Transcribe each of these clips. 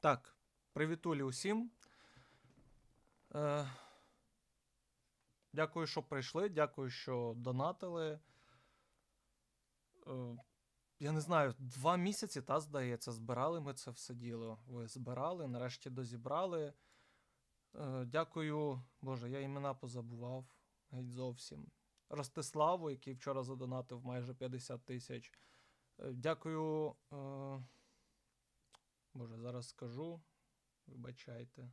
Так, привітулі усім. Е, дякую, що прийшли. Дякую, що донатили. Е, я не знаю, два місяці, та, здається, збирали ми це все діло. Ви збирали, нарешті дозібрали. Е, дякую, Боже, я імена позабував геть зовсім. Ростиславу, який вчора задонатив майже 50 тисяч. Е, Дякую. Е, Боже, зараз скажу. Вибачайте.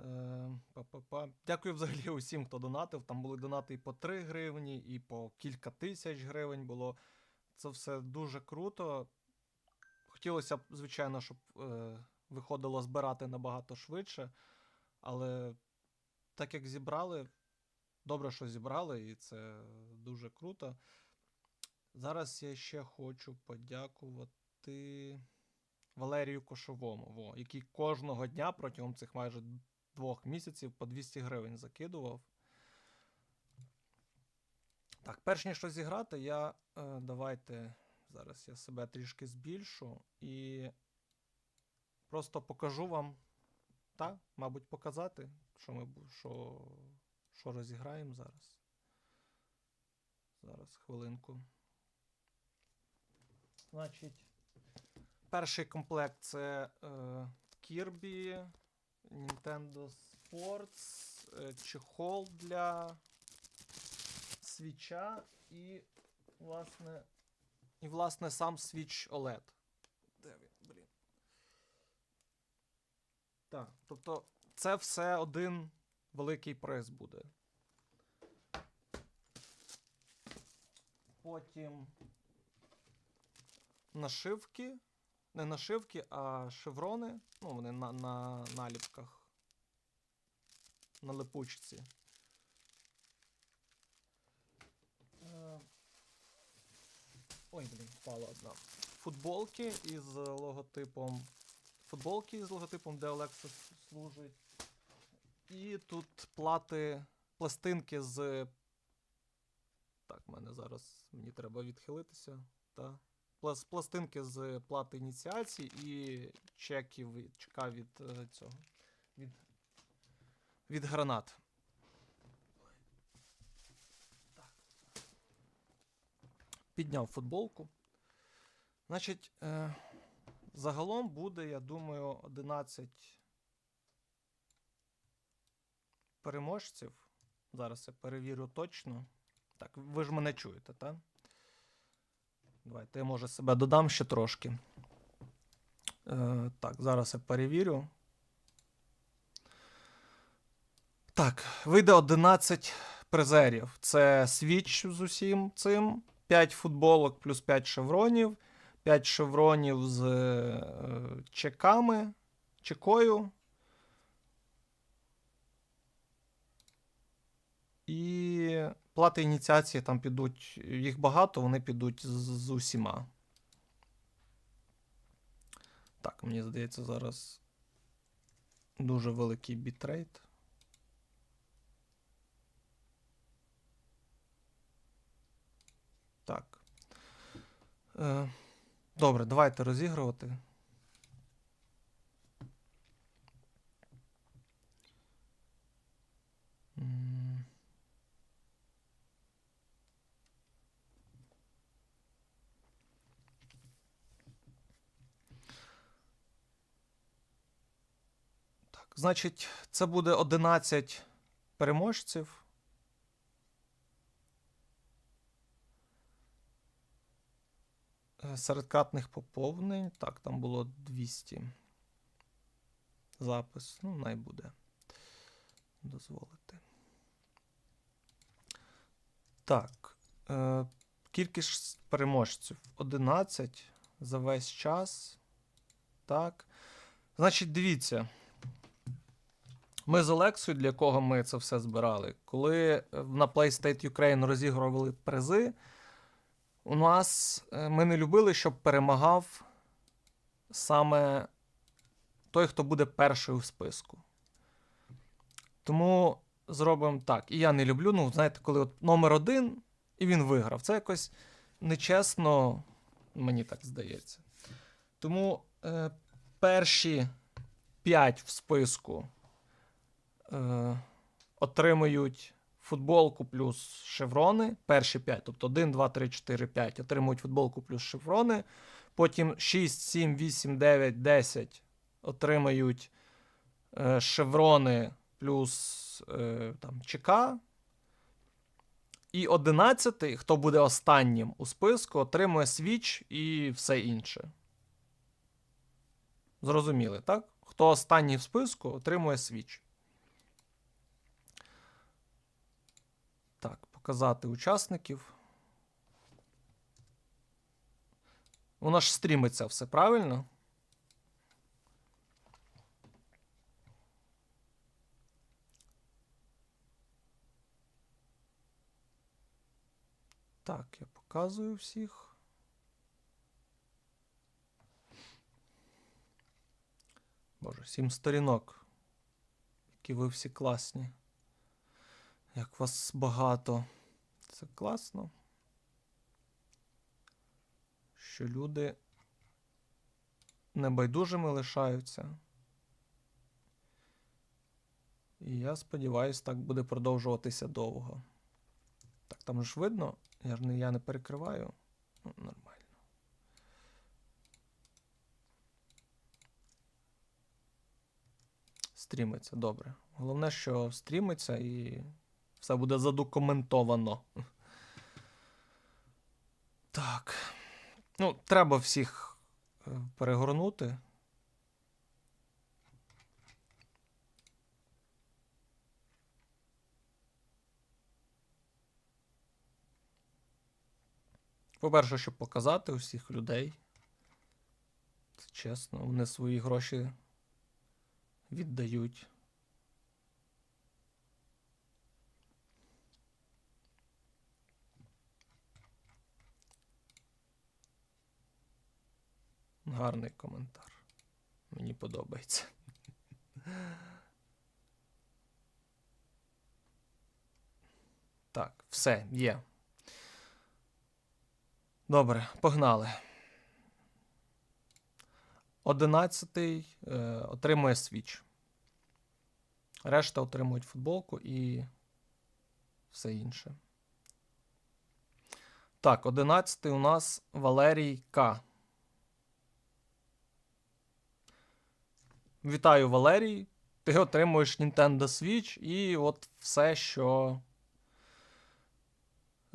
Е, па-па-па. Дякую взагалі усім, хто донатив. Там були донати і по 3 гривні, і по кілька тисяч гривень було. Це все дуже круто. Хотілося б, звичайно, щоб е, виходило збирати набагато швидше. Але так як зібрали, добре, що зібрали, і це дуже круто. Зараз я ще хочу подякувати Валерію Кошовому, во, який кожного дня протягом цих майже двох місяців по 200 гривень закидував. Так, перш ніж розіграти, я е, давайте зараз я себе трішки збільшу і просто покажу вам, та, мабуть, показати, що ми що, що розіграємо зараз. Зараз хвилинку. Значить, перший комплект це е, Kirby, Nintendo Sports, е, чехол для свіча і, власне, і, власне, сам свіч OLED. Де він, блін? Так, тобто це все один великий приз буде. Потім нашивки. Не нашивки, а шеврони. Ну, вони на, на наліпках. На липучці. Е, Ой, блін, впала одна. Футболки із логотипом. Футболки із логотипом, де Lexus служить. І тут плати, пластинки з. Так, в мене зараз мені треба відхилитися. Та. Плас- Пластинки з плати ініціації і чеків чека від е, цього. Від, від гранат. Підняв футболку. Значить, е, загалом буде, я думаю, 11 переможців. Зараз я перевірю точно. Так, ви ж мене чуєте, так? Давайте я може себе додам ще трошки. Е, так, зараз я перевірю. Так, вийде 11 призерів. Це свіч з усім цим, 5 футболок плюс 5 шевронів, 5 шевронів з е, чеками, чекою. І плати ініціації там підуть, їх багато, вони підуть з, з усіма. Так, мені здається, зараз дуже великий бітрейт. Так. Е, добре, давайте розігрувати. Значить, це буде 11 переможців. Е, Серед кратних поповнень. Так, там було 200. Запис. Ну, най буде. Дозволити. Так. Е, кількість переможців 11 за весь час. Так. Значить, дивіться. Ми з Олексою, для кого ми це все збирали, коли е, на PlayState Ukraine розігрували призи, у нас е, ми не любили, щоб перемагав саме той, хто буде перший у списку. Тому зробимо так. І я не люблю, ну, знаєте, коли от номер один, і він виграв. Це якось нечесно, мені так здається. Тому е, перші 5 в списку е, отримують футболку плюс шеврони. Перші 5, тобто 1, 2, 3, 4, 5 отримують футболку плюс шеврони. Потім 6, 7, 8, 9, 10 отримають е, шеврони плюс е, там, ЧК. І 11, хто буде останнім у списку, отримує свіч і все інше. Зрозуміли, так? Хто останній в списку, отримує свіч. Так, показати учасників. Воно ж стрімиться все правильно. Так, я показую всіх. Боже, сім сторінок. Які ви всі класні. Як вас багато. Це класно. Що люди небайдужими лишаються. І я сподіваюся, так буде продовжуватися довго. Так, там ж видно, я ж не, я не перекриваю. Ну, нормально. Стрімиться, добре. Головне, що стрімиться і все буде задокументовано. Так. Ну, треба всіх е, перегорнути. По-перше, щоб показати усіх людей. Це чесно, вони свої гроші віддають. Гарний коментар. Мені подобається. Так, все, є. Добре, погнали. Одинадцятий е, отримує свіч. Решта отримують футболку і все інше. Так, одинадцятий у нас Валерій К. Вітаю, Валерій. Ти отримуєш Nintendo Switch і от все, що.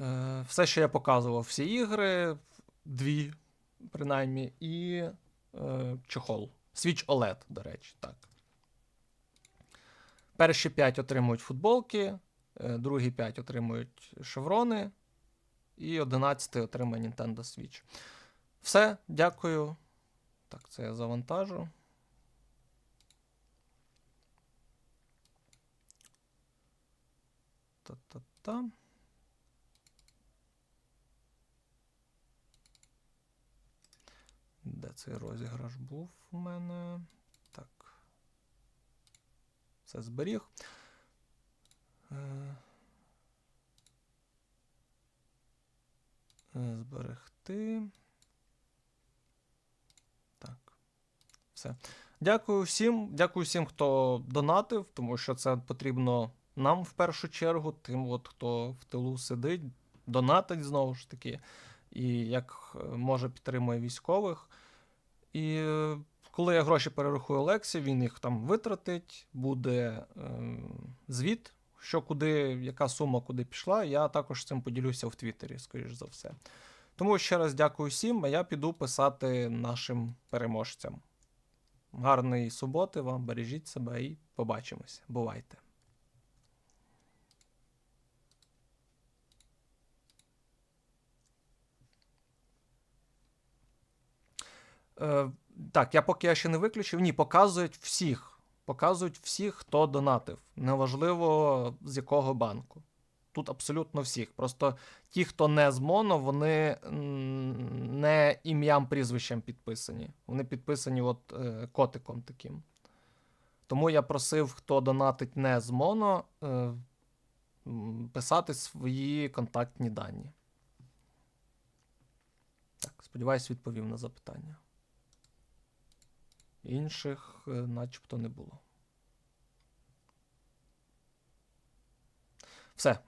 Е, все, що я показував, всі ігри, дві, принаймні, і е, чохол. Switch OLED, до речі, так. Перші 5 отримують футболки, е, другі 5 отримують шеврони, і 11 отримує Nintendo Switch. Все, дякую. Так, це я завантажу. Та-та-та. Де цей розіграш був у мене? Так. Все зберіг. Е, е, Зберегти. Так. Все. Дякую всім. Дякую всім, хто донатив, тому що це потрібно нам в першу чергу, тим, от, хто в тилу сидить, донатить знову ж таки, і як е, може підтримує військових. І е, коли я гроші перерахую Олексі, він їх там витратить, буде е, звіт, що куди, яка сума куди пішла. Я також цим поділюся в Твіттері, скоріш за все. Тому ще раз дякую всім, а я піду писати нашим переможцям. Гарної суботи вам, бережіть себе і побачимося. Бувайте! Е, так, я поки я ще не виключив. Ні, показують всіх. Показують всіх, хто донатив. Неважливо з якого банку. Тут абсолютно всіх. Просто ті, хто не з моно, вони не ім'ям прізвищем підписані. Вони підписані от е, котиком таким. Тому я просив, хто донатить не з моно, е, писати свої контактні дані. Так, сподіваюсь, відповів на запитання. Інших е, начебто не було. Все.